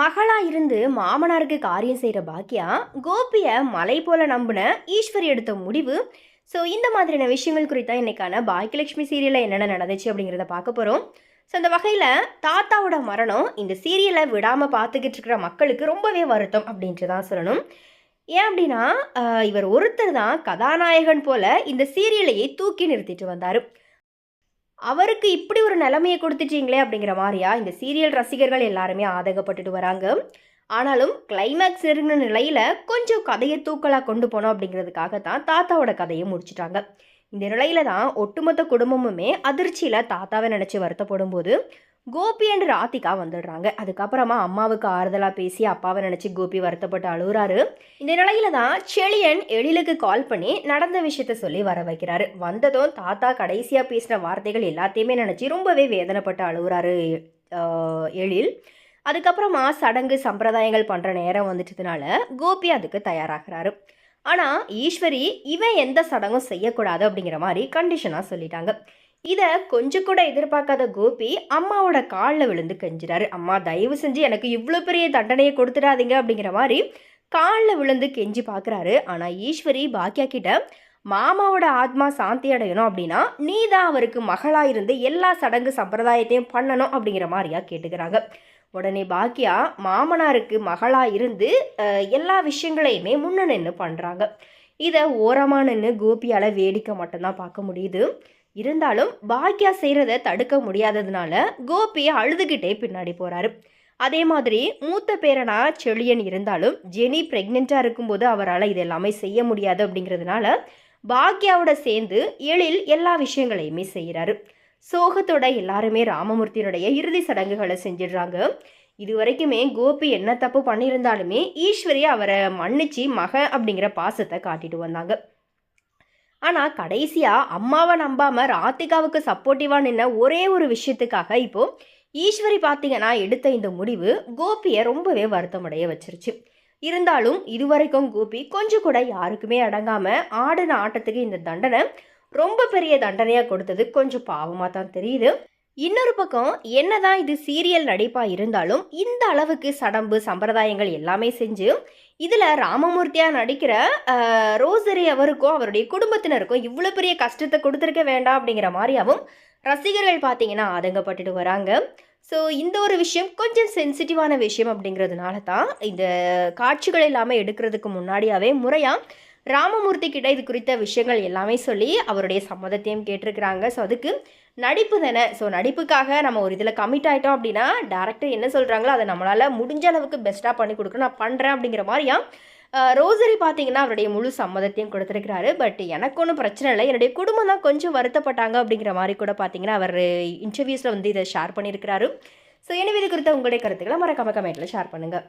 மகளாக இருந்து மாமனாருக்கு காரியம் செய்கிற பாக்கியா கோபியை மலை போல நம்பின ஈஸ்வரி எடுத்த முடிவு. ஸோ இந்த மாதிரியான விஷயங்கள் குறித்தான் இன்றைக்கான பாக்கியலட்சுமி சீரியலில் என்னென்ன நடந்துச்சு அப்படிங்கிறத பார்க்க போகிறோம் ஸோ அந்த வகையில் தாத்தாவோட மரணம் இந்த சீரியலை விடாமல் பார்த்துக்கிட்டு இருக்கிற மக்களுக்கு ரொம்பவே வருத்தம் அப்படின்ட்டு தான் சொல்லணும். ஏன் அப்படின்னா இவர் ஒருத்தர் தான் கதாநாயகன் போல இந்த சீரியலையே தூக்கி நிறுத்திட்டு வந்தார். அவருக்கு இப்படி ஒரு நிலைமையை கொடுத்துட்டீங்களே அப்படிங்கிற மாதிரியா? இந்த சீரியல் ரசிகர்கள் எல்லாருமே ஆதகப்பட்டுட்டு வராங்க. ஆனாலும் கிளைமேக்ஸ் இருந்த நிலையில் கொஞ்சம் கதையை தூக்கலாக கொண்டு போனோம் அப்படிங்கிறதுக்காக தான் தாத்தாவோட கதையை முடிச்சுட்டாங்க. இந்த நிலையில தான் ஒட்டுமொத்த குடும்பமுமே அதிர்ச்சியில் தாத்தாவை நினச்சி வருத்தப்படும் போது கோபி அண்ட் ராதிகா வந்துடுறாங்க. அதுக்கப்புறமா அம்மாவுக்கு ஆறுதலாக பேசி அப்பாவை நினச்சி கோபி வருத்தப்பட்டு அழுகுறாரு. இந்த நிலையில தான் செழியன் எழிலுக்கு கால் பண்ணி நடந்த விஷயத்த சொல்லி வர வைக்கிறாரு. வந்ததும் தாத்தா கடைசியாக பேசின வார்த்தைகள் எல்லாத்தையுமே நினச்சி ரொம்பவே வேதனைப்பட்டு அழுகுறாரு எழில். அதுக்கப்புறமா சடங்கு சம்பிரதாயங்கள் பண்ணுற நேரம் வந்துட்டதுனால கோபி அதுக்கு தயாராகிறாரு. ஆனால் ஈஸ்வரி இவன் எந்த சடங்கும் செய்யக்கூடாது அப்படிங்கிற மாதிரி கண்டிஷனாக சொல்லிட்டாங்க. இதை கொஞ்சம் கூட எதிர்பார்க்காத கோபி அம்மாவோட காலில் விழுந்து கெஞ்சுறாரு. அம்மா தயவு செஞ்சு எனக்கு இவ்வளோ பெரிய தண்டனையை கொடுத்துடாதீங்க அப்படிங்கிற மாதிரி காலில் விழுந்து கெஞ்சி பார்க்குறாரு ஆனால் ஈஸ்வரி பாக்கியா கிட்ட மாமாவோட ஆத்மா சாந்தி அடையணும் அப்படின்னா நீ தான் அவருக்கு மகளாக இருந்து எல்லா சடங்கு சம்பிரதாயத்தையும் பண்ணணும் அப்படிங்கிற மாதிரியா கேட்டுக்கிறாங்க. உடனே பாக்கியா மாமனாருக்கு மகளாக இருந்து எல்லா விஷயங்களையுமே முன்ன நின்று பண்ணுறாங்க இதை ஓரமாக நின்று கோபியால் வேடிக்கை மட்டும்தான் பார்க்க முடியுது. இருந்தாலும் பாக்கியா செய்கிறத தடுக்க முடியாததுனால கோபி அழுதுகிட்டே பின்னாடி போகிறாரு அதே மாதிரி மூத்த பேரனா செழியன் இருந்தாலும் ஜெனி ப்ரெக்னெண்ட்டாக இருக்கும்போது அவரால் இது எல்லாமே செய்ய முடியாது அப்படிங்கிறதுனால பாக்யாவோட சேர்ந்து எழில் எல்லா விஷயங்களையுமே செய்கிறாரு சோகத்தோட எல்லாருமே ராமமூர்த்தியினுடைய இறுதி சடங்குகளை செஞ்சிடுறாங்க. இது வரைக்குமே கோபி என்ன தப்பு பண்ணியிருந்தாலுமே ஈஸ்வரி அவரை மன்னிச்சு மக அப்படிங்கிற பாசத்தை காட்டிட்டு வந்தாங்க. ஆனால் கடைசியாக அம்மாவை நம்பாமல் ராதிகாவுக்கு சப்போர்ட்டிவாக நின்ன ஒரே ஒரு விஷயத்துக்காக இப்போ ஈஸ்வரி பார்த்தீங்கன்னா எடுத்த இந்த முடிவு கோபியை ரொம்பவே வருத்தமடைய வச்சிருச்சு. இருந்தாலும் இதுவரைக்கும் கோபி கொஞ்சம் கூட யாருக்குமே அடங்காமல் ஆடின ஆட்டத்துக்கு இந்த தண்டனை ரொம்ப பெரிய தண்டனையாக கொடுத்தது கொஞ்சம் பாவமாக தான் தெரியுது. இன்னொரு பக்கம் என்னதான் இது சீரியல் நடிப்பாக இருந்தாலும் இந்த அளவுக்கு சடம்பு சம்பிரதாயங்கள் எல்லாமே செஞ்சு இதில் ராமமூர்த்தியாக நடிக்கிற ரோசரி அவருக்கும் அவருடைய குடும்பத்தினருக்கும் இவ்வளோ பெரிய கஷ்டத்தை கொடுத்துருக்க வேண்டாம் அப்படிங்கிற மாதிரியாகவும் ரசிகர்கள் பார்த்தீங்கன்னா ஆதங்கப்பட்டுட்டு வராங்க. ஸோ இந்த ஒரு விஷயம் கொஞ்சம் சென்சிட்டிவான விஷயம் அப்படிங்கிறதுனால தான் இந்த காட்சிகள் எல்லாமே எடுக்கிறதுக்கு முன்னாடியாவே முறையாக ராமமூர்த்தி கிட்ட இது குறித்த விஷயங்கள் எல்லாமே சொல்லி அவருடைய சம்மதத்தையும் கேட்டிருக்கிறாங்க. ஸோ அதுக்கு நடிப்பு தானே. ஸோ நடிப்புக்காக நம்ம ஒரு இதில் கமிட் ஆகிட்டோம் அப்படின்னா டேரக்டர் என்ன சொல்கிறாங்களோ அதை நம்மளால் முடிஞ்ச அளவுக்கு பெஸ்ட்டாக பண்ணி கொடுக்கணும். நான் பண்ணுறேன் அப்படிங்கிற மாதிரியா? ரோசரி பார்த்தீங்கன்னா அவருடைய முழு சம்மதத்தையும் கொடுத்துருக்கிறாரு. பட் எனக்கு ஒன்றும் பிரச்சனை இல்லை. என்னுடைய குடும்பம் தான் கொஞ்சம் வருத்தப்பட்டாங்க அப்படிங்கிற மாதிரி கூட பார்த்தீங்கன்னா அவர் இன்டர்வியூஸில் வந்து இதை ஷேர் பண்ணியிருக்கிறாரு. ஸோ எனவே இது குறித்த உங்களுடைய கருத்துக்களை மறக்காம கமெண்ட்டில் ஷேர் பண்ணுங்கள்